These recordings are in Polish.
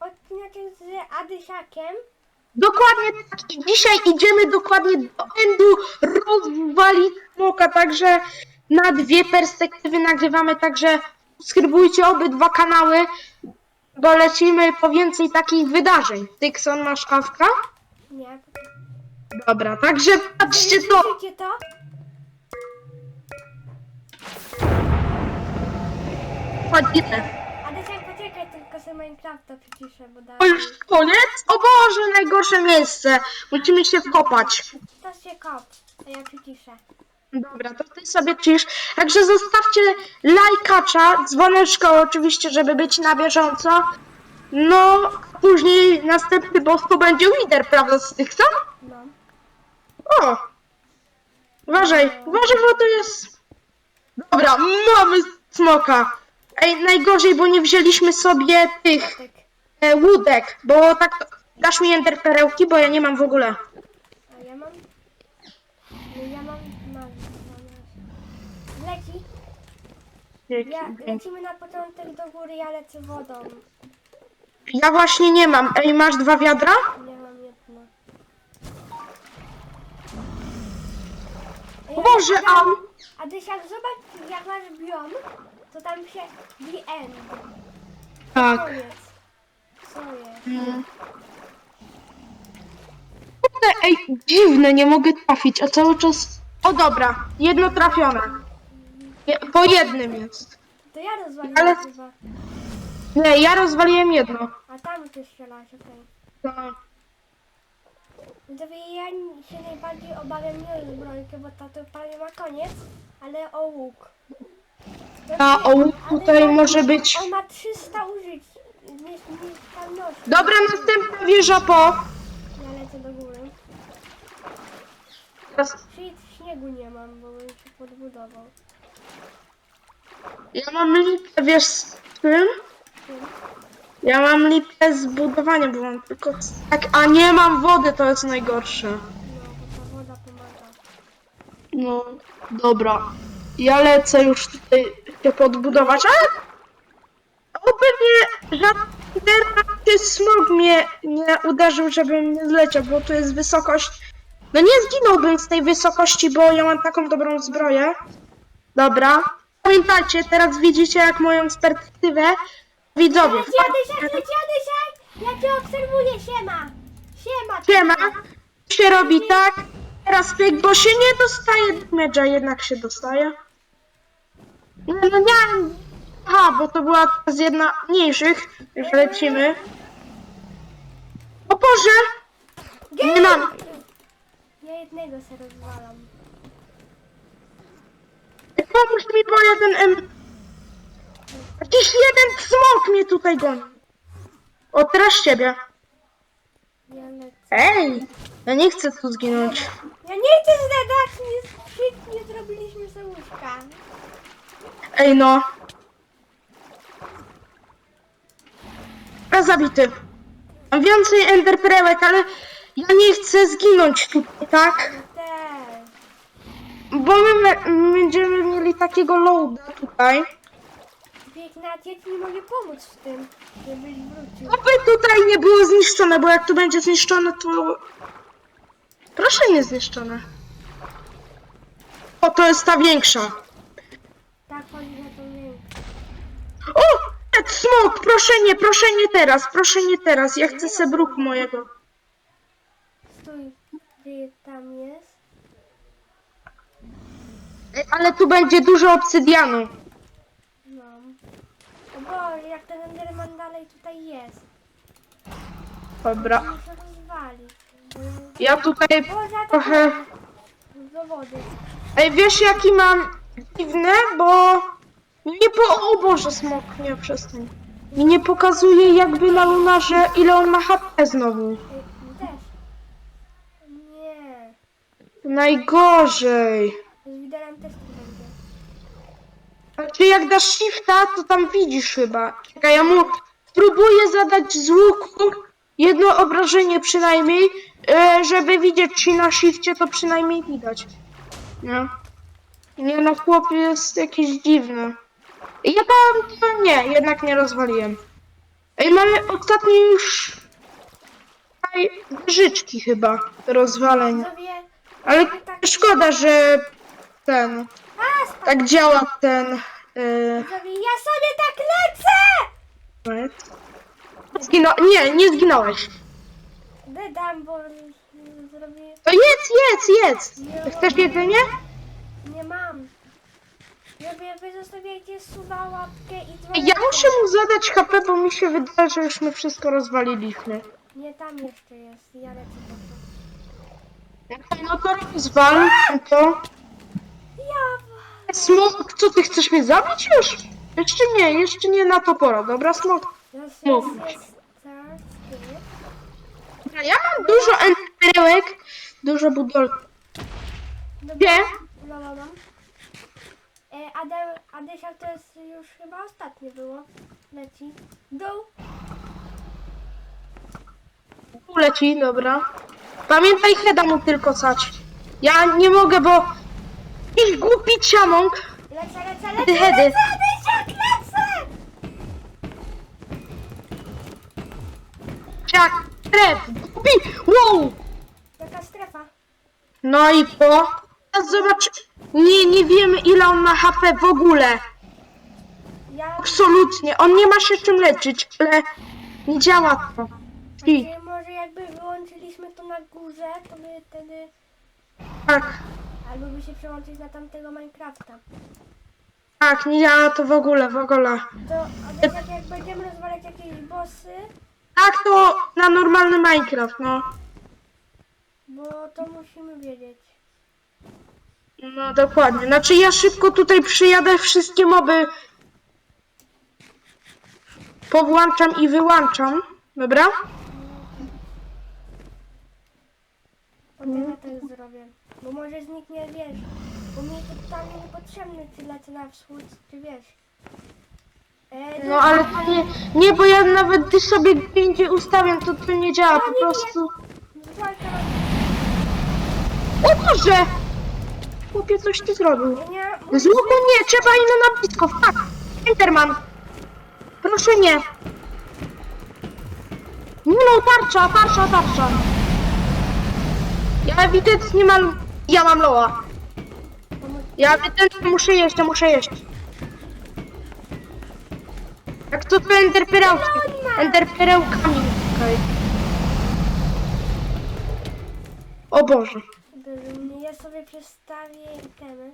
Odcineczek z Adysiakiem. Dokładnie tak. I dzisiaj idziemy dokładnie do endu rozwalić smoka, także na dwie perspektywy nagrywamy, także subskrybujcie obydwa kanały, bo lecimy po więcej takich wydarzeń. Tykson, masz awka? Nie. Dobra, także patrzcie to! Słyszycie to? Wchodzimy. Adysiak, poczekaj, tylko sobie Minecrafta przyciszę, bo da... To już koniec? O Boże, najgorsze miejsce. Musimy się wkopać. To się kop, a ja przyciszę. Dobra, to ty sobie cisz. Także zostawcie lajkacza, dzwoneczka oczywiście, żeby być na bieżąco. No, później następny boss to będzie lider, prawda, z tych co? No. O! Uważaj, uważaj, bo to jest... Dobra, mamy smoka. Ej, najgorzej, bo nie wzięliśmy sobie tych Tak. e, łódek, bo tak... Dasz mi enter perełki, bo ja nie mam w ogóle. A ja mam... No ja mam... mam, mam Leci. Ja, lecimy na początek do góry, ja lecę wodą. Ja właśnie nie mam. Ej, masz dwa wiadra? Nie mam jedno. O Boże, a... am! Adysiak, zobacz, jak masz biom, to tam się the end. Tak. Koniec. Co jest? Mm. Kurde, Ej, dziwne, nie mogę trafić, a cały czas... O dobra, jedno trafione. Je, po jednym jest. To ja rozwaliłem Ale- chyba. Nie, ja rozwaliłem jedno. A tam ty strzelasz, okej. No. No to ja się najbardziej obawiam nie o zbrojkę, bo ta to prawie ma koniec, ale o łuk. A ty- o łuk ale tutaj może być... On ma 300 użyć. Dobra, następna wieża po... Ja lecę do góry. Teraz Shit, śniegu nie mam, bo bym się podbudował. Ja mam lipę, wiesz z? Tym. Ja mam lipę z budowaniem, bo mam tylko... Tak, a nie mam wody, to jest najgorsze. No, bo ta woda pomaga. No, dobra. Ja lecę już tutaj się podbudować, ale... Oby mnie żaden czy smog mnie nie uderzył, żebym nie zleciał, bo tu jest wysokość... No nie zginąłbym z tej wysokości, bo ja mam taką dobrą zbroję. Dobra. Pamiętajcie, teraz widzicie jak moją perspektywę. Widzowie, Leci Adysiak, leci Adysiak! Ja cię obserwuję, siema! Siema! Siema, się robi tak, teraz pyk, bo się nie dostaje medża, jednak się dostaje. No, no nie, aha, bo to była z jedna mniejszych, już lecimy. O Boże, nie mam, Ja jednego se rozwalam. pomóż mi, bo jeden em... Jakiś jeden smok mnie tutaj goni. O, teraz ciebie. Ja lecę. Ej, ja nie chcę tu zginąć. Ja nie chcę zgadać, nie, nie zrobiliśmy sobie łóżka. Ej no. A zabity. Mam więcej enderperełek, ale ja nie chcę zginąć tutaj, tak? Też. Bo my będziemy mieli takiego loada tutaj. Piękna, ja ci nie mogę pomóc w tym, żebyś wrócił. Oby tutaj nie było zniszczone, bo jak tu będzie zniszczone, to... Proszę nie zniszczone. O, to jest ta większa. Tak, rękę. O! Ed, Smok, proszę nie, proszę nie teraz, proszę nie teraz. Ja chcę se bruk mojego. Stój, gdzie tam jest? Ej, Ale tu będzie dużo obsydianu. No. O Boże, jak ten Enderman dalej tutaj jest. Dobra. Muszę rozwalić. bo- Ja tutaj Boże, to trochę... do wody. Ej, wiesz jaki mam dziwne, bo... Nie po... O Boże, smok, nie, przestań. Mi nie pokazuje jakby na lunarze, ile on ma HP znowu. Ej, mi też. Nie. Najgorzej. Z widelem też tu będzie. Znaczy jak dasz shifta, to tam widzisz chyba. Czekaj, ja mu spróbuję zadać z łuku jedno obrażenie przynajmniej, e, żeby widzieć, czy na shifcie to przynajmniej widać. Nie? Nie no, chłop jest jakiś dziwny. Ja tam to nie, jednak nie rozwaliłem. Ej, mamy ostatnie już tutaj życzki chyba rozwalenia. Sobie... Ale szkoda, że ten, A, tak działa ten... Yy, ja sobie tak lecę! Zginął. Nie, nie zginąłeś. Dodam, bo zrobię... To jedz, jedz, jedz. Chcesz jedzenie? Nie mam. Żeby wy zostawiajcie suba, łapkę i dzwoneczkę. Ja muszę mu zadać HP, bo mi się wydaje, że już my wszystko rozwaliliśmy. Nie, tam jeszcze jest. Ja lecę po to. No to rozwal to. Ja... Smok, co ty chcesz mnie zabić już? Jeszcze nie, jeszcze nie na to pora, dobra smok? Mów. skip. Dobra, Ja mam dużo enterełek, dużo budol. Dobra, Gdzie? No. E, Ade, Adesia to jest już chyba ostatnie było. Leci. Dół. Leci, dobra. Pamiętaj Heda mu tylko sać. Ja nie mogę, bo... Jakiś głupi ciamąg. Lecę, lecę, Hedy, lecę, hedy. lecę, Adesia, lecę! Jak tref, głupi, wow! Jaka strefa? No i po. Teraz zobacz. Nie, nie wiemy ile on ma HP w ogóle. Ja... Absolutnie. On nie ma się czym leczyć, ale nie działa to. I, Znaczy, może jakby wyłączyliśmy to na górze, to by wtedy... tak, Albo by się przełączyć na tamtego Minecrafta. tak, nie działa to w ogóle, w ogóle. To Adesia, jak będziemy rozwalać jakieś bossy, Tak to na normalny Minecraft, no. bo to musimy wiedzieć. No dokładnie. Znaczy ja szybko tutaj przyjadę, wszystkie moby powłączam i wyłączam. Dobra? Ja tak zrobię. Bo może zniknie, wiesz, bo mi to totalnie niepotrzebny, czy lecę na wschód, czy wiesz. E, No ale to nie, nie, bo ja nawet gdy sobie gdzie indziej ustawiam, to to nie działa, po prostu... O Boże! Chłopie, coś ty zrobił. Z łuku nie, trzeba ino na blisko, tak. Enterman. Proszę nie. Nie no, tarcza, tarcza, tarcza. Ja ewidentnie mam... Ja mam loa. Ja ewidentnie muszę jeść, ja muszę jeść. Jak to to enderperełki? Enderperełkami. Okej. O Boże. Ja sobie przestawię itemy.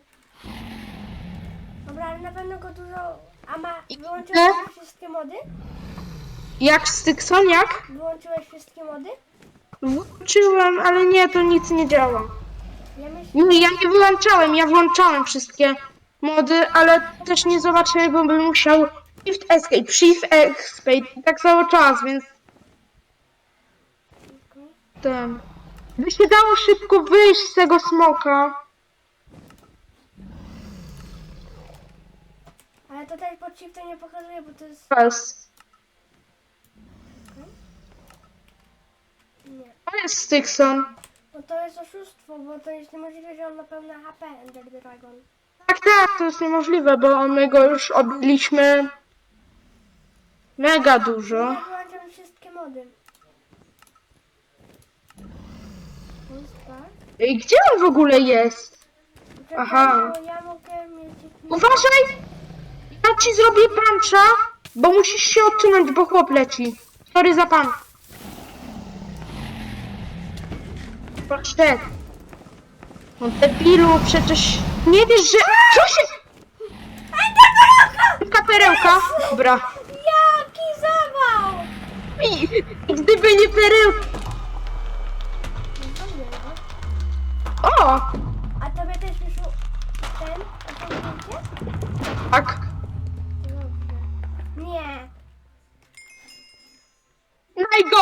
Dobra, ale na pewno go dużo... A ma... Wyłączyłeś wszystkie mody? Jak Stykson, jak? Wyłączyłeś wszystkie mody? Włączyłem, ale nie, to nic nie działa. Ja myślę... Nie, ja nie wyłączałem, ja włączałem wszystkie mody, ale też nie zobaczyłem, bo bym musiał Shift Escape, Shift Escape, tak cały czas, więc ten... By się dało szybko wyjść z tego smoka. Ale tutaj pod shiftem nie pokazuje, bo to jest... Bez. Nie. To jest Stykson. No to jest oszustwo, bo to jest niemożliwe, że on ma pełne HP, Ender Dragon. Tak, tak, to jest niemożliwe, bo my go już obiliśmy mega dużo. Ja wyłączam wszystkie mody. Jest tak? Ej, gdzie on w ogóle jest? Czekaj, Aha. bo ja mogę mieć... Uważaj! Ja ci zrobię puncha, bo musisz się odsunąć, bo chłop leci. Sorry za pan. Poszedł. No debilu, przecież nie wiesz, że... Co się... Perełka! Perełka? Dobra. Jaki zawał! I gdyby nie perełka...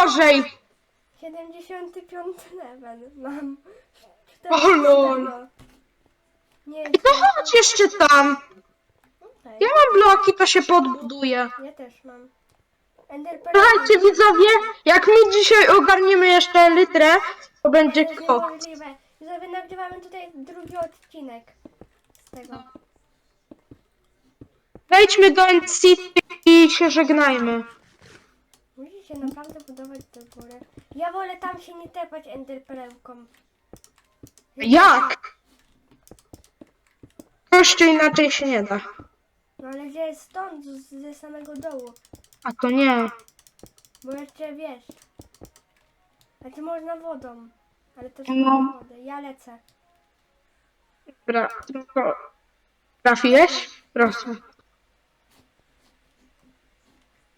Najgorzej. 75 level mam. O, lol. Nie, to chodź jeszcze tam. okej. Ja mam bloki, to się podbuduje. Ja też mam. Ender Słuchajcie widzowie, jak my dzisiaj ogarniemy jeszcze litrę, to będzie To kok. niemożliwe. Widzowie, nagrywamy tutaj drugi odcinek z tego. Wejdźmy do End City i się żegnajmy. Się naprawdę budować do góry. Ja wolę tam się nie tepać enderperełką. Jak? Kościół inaczej się nie da. No ale gdzie jest stąd, z- ze samego dołu? A to nie. Bo jeszcze wiesz. Znaczy można wodą. Ale to No. no. wodę. Ja lecę. Dobra, tylko... Trafiłeś? Proszę.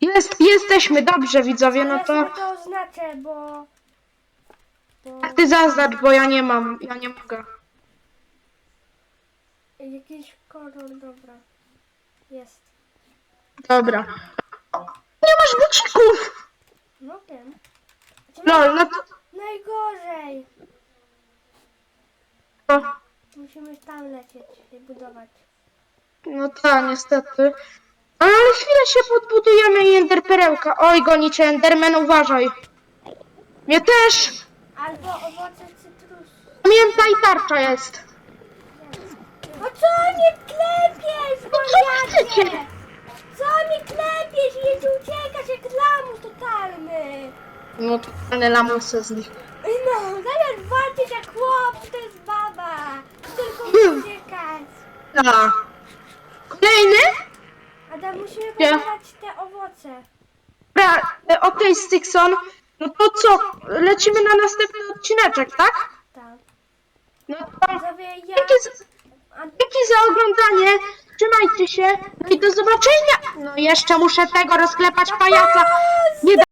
Jest, jesteśmy, dobrze widzowie, no to... to oznaczę, bo... bo A ty zaznacz, bo ja nie mam, ja nie mogę. jakiś kolor, dobra. Jest. Dobra. Nie masz bucików! No wiem. Znaczy, Lol, no to... Najgorzej. to Musimy tam lecieć i budować. no tak, niestety. Ale chwilę się podbudujemy i enderperełka. Oj, gonicie enderman, uważaj. Mnie też! Albo owoce cytrusu. Pamiętaj, tarcza jest. No co mnie klepiesz, No co chcecie? wariacie? Co mi klepiesz? Jedź uciekać jak lamus totalny. No to ten lamusy z nich. No, zamiast walczyć jak chłop, to jest baba. Tylko Hmm. uciekać. Tak. Kolejny? Adam, musimy Nie. budować te owoce. Dobra, e, okej, Stixon. No to co? Lecimy na następny odcineczek, tak? Tak. No to Widzowie, ja... dzięki, za- A, dzięki za oglądanie. Trzymajcie się. No i do zobaczenia. No jeszcze muszę tego rozklepać pajaca. Nie